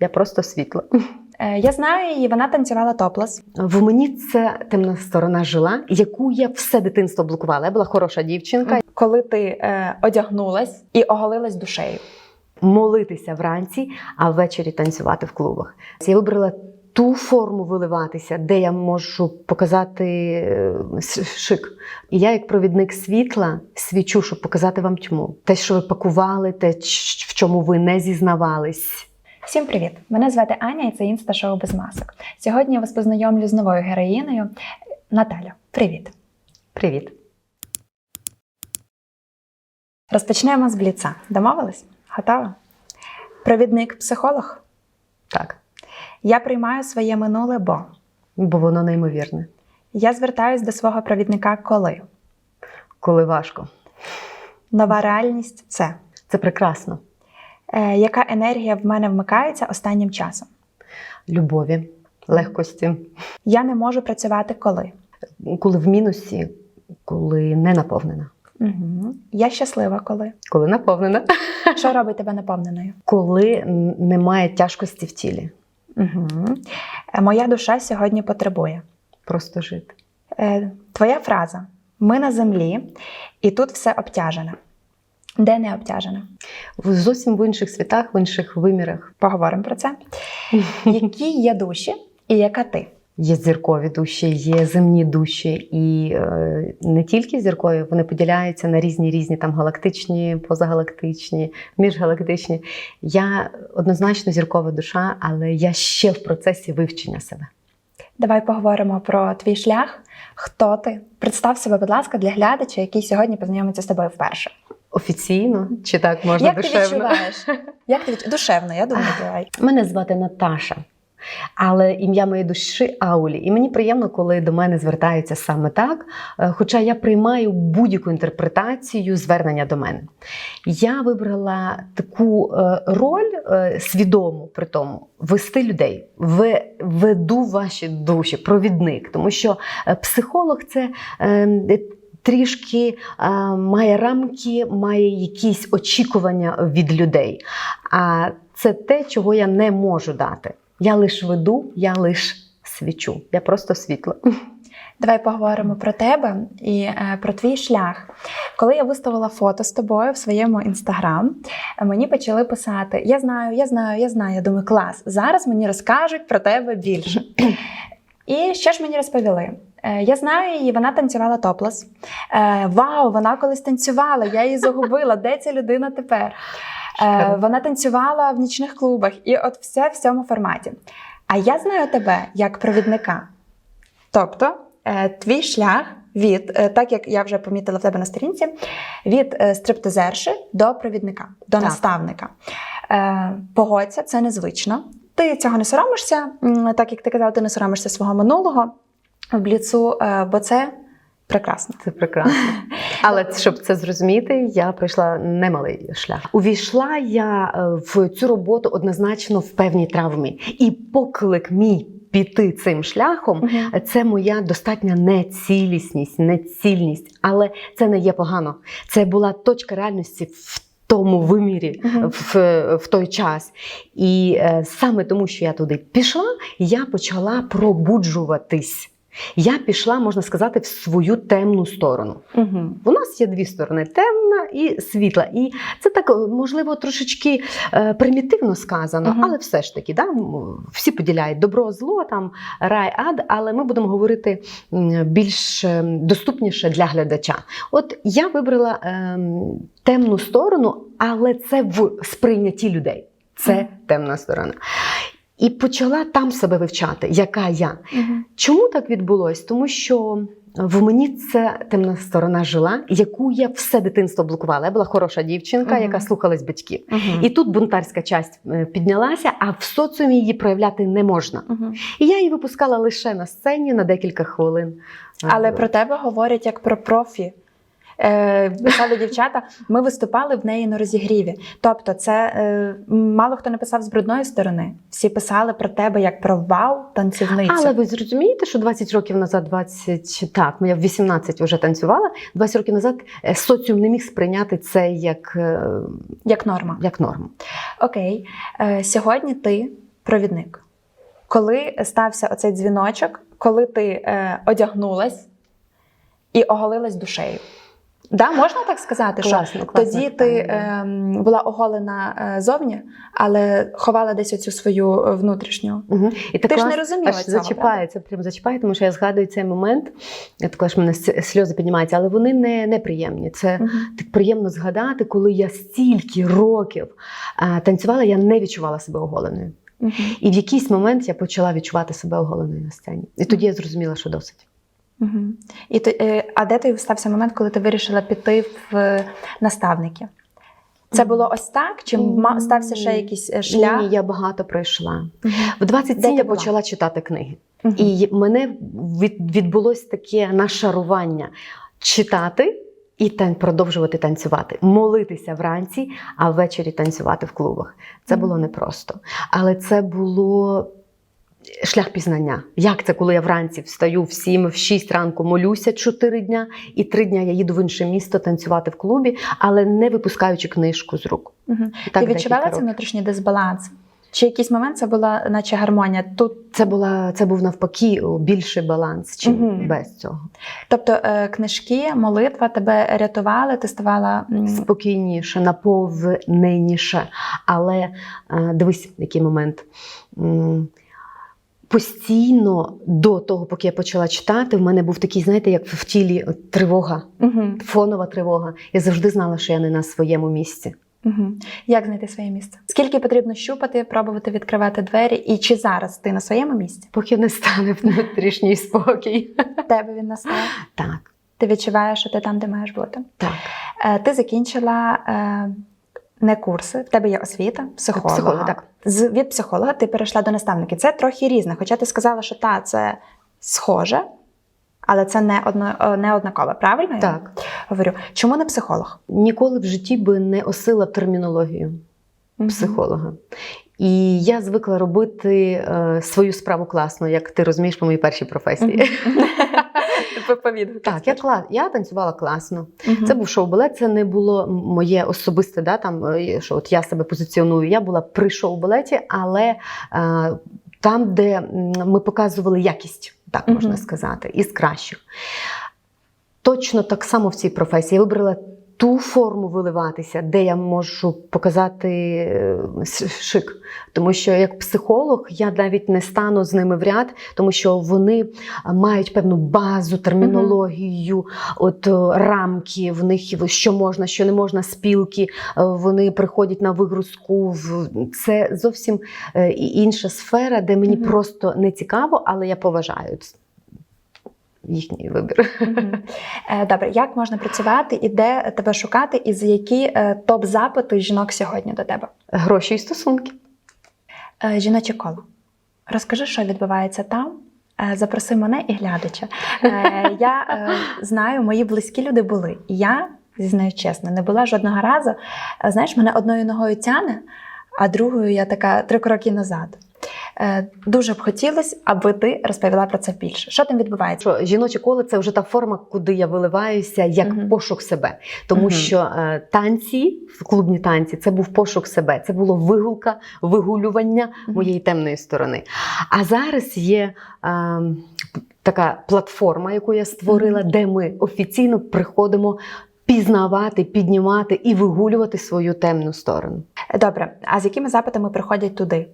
Я просто світло. Е, Я знаю її, вона танцювала топлес. В мені це темна сторона жила, яку я все дитинство блокувала. Я була хороша дівчинка. Коли ти е, одягнулась і оголилась душею. Молитися вранці, а ввечері танцювати в клубах. Я вибрала ту форму виливатися, де я можу показати е, с- шик. І я, як провідник світла, свічу, щоб показати вам тьму. Те, що ви пакували, те, ч- в чому ви не зізнавались. Всім привіт! Мене звати Аня і це інста-шоу без масок. Сьогодні я вас познайомлю з новою героїною Наталя. Привіт! Привіт. Розпочнемо з бліца. Домовились? Готова? Провідник психолог. Так, Я приймаю своє минуле, бо бо воно неймовірне, я звертаюсь до свого провідника коли. коли важко. Нова реальність це. Це прекрасно. Е, яка енергія в мене вмикається останнім часом? Любові, легкості. Я не можу працювати коли. Коли в мінусі, коли не наповнена. Угу. Я щаслива коли. Коли наповнена. Що робить тебе наповненою? Коли немає тяжкості в тілі. Угу. Моя душа сьогодні потребує. Просто жити. Е, твоя фраза: ми на землі, і тут все обтяжене. Де не обтяжене? В зовсім в інших світах, в інших вимірах. Поговоримо про це. Які є душі і яка ти? Є зіркові душі, є земні душі, і е, не тільки зіркові, вони поділяються на різні різні там галактичні, позагалактичні, міжгалактичні. Я однозначно зіркова душа, але я ще в процесі вивчення себе. Давай поговоримо про твій шлях. Хто ти? Представ себе, будь ласка, для глядача, який сьогодні познайомиться з тобою вперше. Офіційно чи так можна Як ти душевно? відчуваєш? Як ти відчуваєш? Душевно, я думаю, давай. Мене звати Наташа, але ім'я моєї душі Аулі. І мені приємно, коли до мене звертаються саме так. е, Хоча я приймаю будь-яку інтерпретацію звернення до мене. Я вибрала таку е, роль е, свідому при тому вести людей, веду ваші душі, провідник, тому що психолог це. Трішки е, має рамки, має якісь очікування від людей. А це те, чого я не можу дати. Я лише веду, я лише свічу. Я просто світло. Давай поговоримо про тебе і е, про твій шлях. Коли я виставила фото з тобою в своєму інстаграм, мені почали писати: Я знаю, я знаю, я знаю. Я думаю, клас. Зараз мені розкажуть про тебе більше. І що ж мені розповіли? Е, Я знаю її, вона танцювала топлес. Е, Вау, вона колись танцювала, я її загубила. Де ця людина тепер? Е. Вона танцювала в нічних клубах, і от все в цьому форматі. А я знаю тебе як провідника. Тобто, твій шлях від, так як я вже помітила в тебе на сторінці, від стриптизерши до провідника, до Так. наставника. Погодься, це незвично. Ти цього не соромишся, так як ти казав, ти не соромишся свого минулого бліцу, е, бо це прекрасно. Це прекрасно. Але щоб це зрозуміти, я пройшла немалий шлях. Увійшла я е, в цю роботу однозначно в певній травмі. І поклик мій піти цим шляхом це моя достатня нецілісність, нецільність. Але це не є погано. Це була точка реальності в тому вимірі в, в той час. І е, саме тому, що я туди пішла, я почала пробуджуватись. Я пішла, можна сказати, в свою темну сторону. Угу. У нас є дві сторони: темна і світла. І це так, можливо, трошечки е, примітивно сказано, Мгм. але все ж таки, да, всі поділяють добро, зло, там рай, ад, але ми будемо говорити більш е, доступніше для глядача. От я вибрала ем, темну сторону, але це в сприйнятті людей. Це темна сторона. І почала там себе вивчати, яка я. Угу. Чому так відбулось? Тому що в мені це темна сторона жила, яку я все дитинство блокувала. Я була хороша дівчинка, Мгм. яка слухалась батьків. Угу. І тут бунтарська часть е, піднялася, а в соціумі її проявляти не можна. Угу. І я її випускала лише на сцені на декілька хвилин. Але Е, про тебе говорять як про профі. Е, писали дівчата, ми виступали в неї на розігріві. Тобто, це е, мало хто написав з брудної сторони. Всі писали про тебе як про вау танцівницю. Але ви зрозумієте, що 20 років назад, 20, так, я в 18 вже танцювала. 20 років назад е, соціум не міг сприйняти це як, Як норма. як норму. Окей. Сьогодні ти провідник. Коли стався оцей дзвіночок, коли ти е, одягнулась і оголилась душею. Да, можна так сказати, Класно, що класно тоді ти е, була оголена е, зовні, але ховала десь оцю свою е, внутрішню. Угу. І Ти ж клас- не розуміла аж цього, зачіпає, це прям зачіпає, тому що я згадую цей момент. Я також мене сльози піднімаються, але вони не, неприємні. Це Мгм. так приємно згадати, коли я стільки років а, танцювала, я не відчувала себе оголеною. Мгм. І в якийсь момент я почала відчувати себе оголеною на сцені. І тоді я зрозуміла, що досить. Мгм. І то, е, а де той стався момент, коли ти вирішила піти в е, наставники? Це було ось так? Чи стався ще якийсь е, шлях? Ні, я багато пройшла. Мгм. В 27 Де ти я була? почала читати книги. Мгм. І мене від, відбулось таке нашарування читати і тан- продовжувати танцювати, молитися вранці, а ввечері танцювати в клубах. Це було непросто. Але це було шлях пізнання. Як це, коли я вранці встаю в 7, в 6 ранку, молюся 4 дня, і 3 дня я їду в інше місто танцювати в клубі, але не випускаючи книжку з рук. І так ти відчувала цей внутрішній дисбаланс? Чи якийсь момент це була наче гармонія? Тут, Це була це був навпаки більший баланс, чим Мгм. без цього. тобто е, книжки, молитва тебе рятували, ти ставала спокійніше, наповненіше. Але е, дивись, який момент. Постійно до того, поки я почала читати, в мене був такий, знаєте, як в тілі тривога, Мгм. фонова тривога. Я завжди знала, що я не на своєму місці. Мгм. Як знайти своє місце? Скільки потрібно щупати, пробувати відкривати двері, і чи зараз ти на своєму місці? Поки не стане внутрішній спокій. Тебе він настав? Так, Ти відчуваєш, що ти там, де маєш бути? так. Е, Ти закінчила е, не курси, в тебе є освіта, психолога. Психолога, так. З, від психолога ти перейшла до наставники. Це трохи різне. Хоча ти сказала, що та, це схоже, але це не, одно, е, не однакове. Правильно? я Так. говорю. Чому не психолог? Ніколи в житті би не осила термінологію. Мгм. психолога. І я звикла робити е, свою справу класно, як ти розумієш по моїй першій професії. Повідгуки. Так, я кла... я танцювала класно. Це був шоу-балет, це не було моє особисте, да, там, е, що от я себе позиціоную. Я була при шоу-балеті, але е, там, де ми показували якість, так можна сказати, із кращих. Точно так само в цій професії. Я вибрала ту форму виливатися, де я можу показати е, шик. Тому що як психолог я навіть не стану з ними в ряд, тому що вони мають певну базу, термінологію, от е, рамки в них що можна, що не можна, спілки. е, Вони приходять на вигрузку. В це зовсім е, інша сфера, де мені просто не цікаво, але я поважаю їхній вибір. Е, Добре, як можна працювати і де тебе шукати, і за які е, топ-запити жінок сьогодні до тебе? Гроші і стосунки. Е, Жіноче коло. Розкажи, що відбувається там. Запроси мене і глядача. Я знаю, мої близькі люди були. Я зізнаю чесно, не була жодного разу. Знаєш, мене одною ногою тяне, а другою я така три кроки назад. Е, Дуже б хотілося, аби ти розповіла про це більше. Що там відбувається? Що жіноче коло це вже та форма, куди я виливаюся як Мгм. пошук себе. Тому Мгм. що е, танці, клубні танці, це був пошук себе. Це було вигулка, вигулювання Мгм. моєї темної сторони. А зараз є. Е, Така платформа, яку я створила, де ми офіційно приходимо пізнавати, піднімати і вигулювати свою темну сторону. Добре, а з якими запитами приходять туди?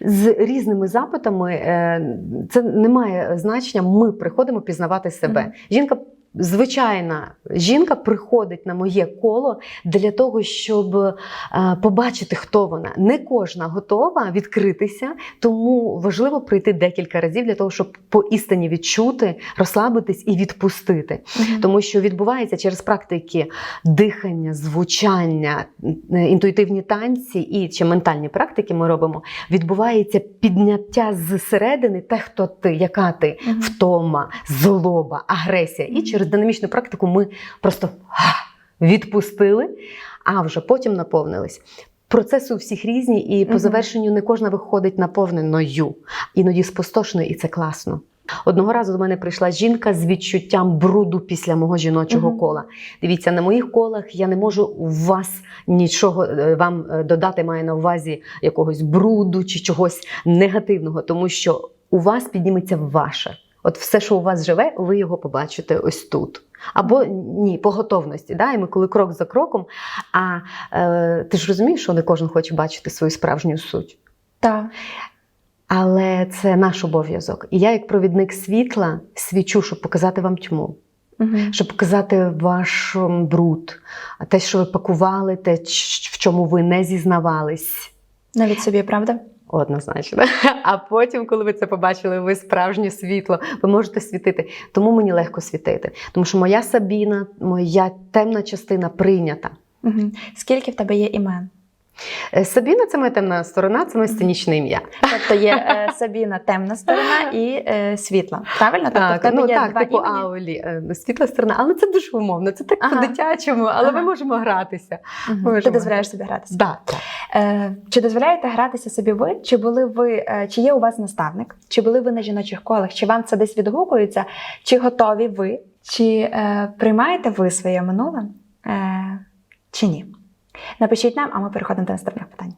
З різними запитами е, це не має значення. Ми приходимо пізнавати себе. Жінка. Звичайна жінка приходить на моє коло для того, щоб е, побачити, хто вона. Не кожна готова відкритися, тому важливо прийти декілька разів для того, щоб по істині відчути, розслабитись і відпустити. Тому що відбувається через практики дихання, звучання, е, інтуїтивні танці і чи ментальні практики ми робимо. Відбувається підняття зсередини, те, хто ти, яка ти, Мгм. втома, злоба, агресія. І Мгм. Через динамічну практику ми просто відпустили, а вже потім наповнились. Процеси у всіх різні, і по завершенню не кожна виходить наповненою, іноді спустошеною, і це класно. Одного разу до мене прийшла жінка з відчуттям бруду після мого жіночого Мгм. кола. Дивіться, на моїх колах я не можу у вас нічого е, вам е, додати, маю на увазі якогось бруду чи чогось негативного, тому що у вас підніметься ваше. От все, що у вас живе, ви його побачите ось тут. Або ні, по готовності. Да? І ми коли крок за кроком. А е, ти ж розумієш, що не кожен хоче бачити свою справжню суть. Так. Але це наш обов'язок. І я, як провідник світла, свічу, щоб показати вам тьму, Угу. щоб показати ваш бруд, те, що ви пакували, те, в чому ви не зізнавались. Навіть собі, правда? Однозначно. А потім, коли ви це побачили, ви справжнє світло, ви можете світити. Тому мені легко світити. Тому що моя Сабіна, моя темна частина прийнята. Угу. Скільки в тебе є імен? Е, Сабіна це моя темна сторона, це моє сценічне ім'я. Тобто є е, Сабіна темна сторона і е, світла. Правильно? Тобто Так, тебе ну так, типу? Аулі, е, світла сторона, але це дуже умовно, це так Ага. по-дитячому, але Ага. ми можемо гратися. Мгм. Можемо. Ти дозволяєш собі гратися. Да, так. Е, чи дозволяєте гратися собі ви? Чи були ви, е, чи є у вас наставник? Чи були ви на жіночих колах? Чи вам це десь відгукується? Чи готові ви? Чи е, приймаєте ви своє минуле? Е, чи ні? Напишіть нам, а ми переходимо до наступних питань.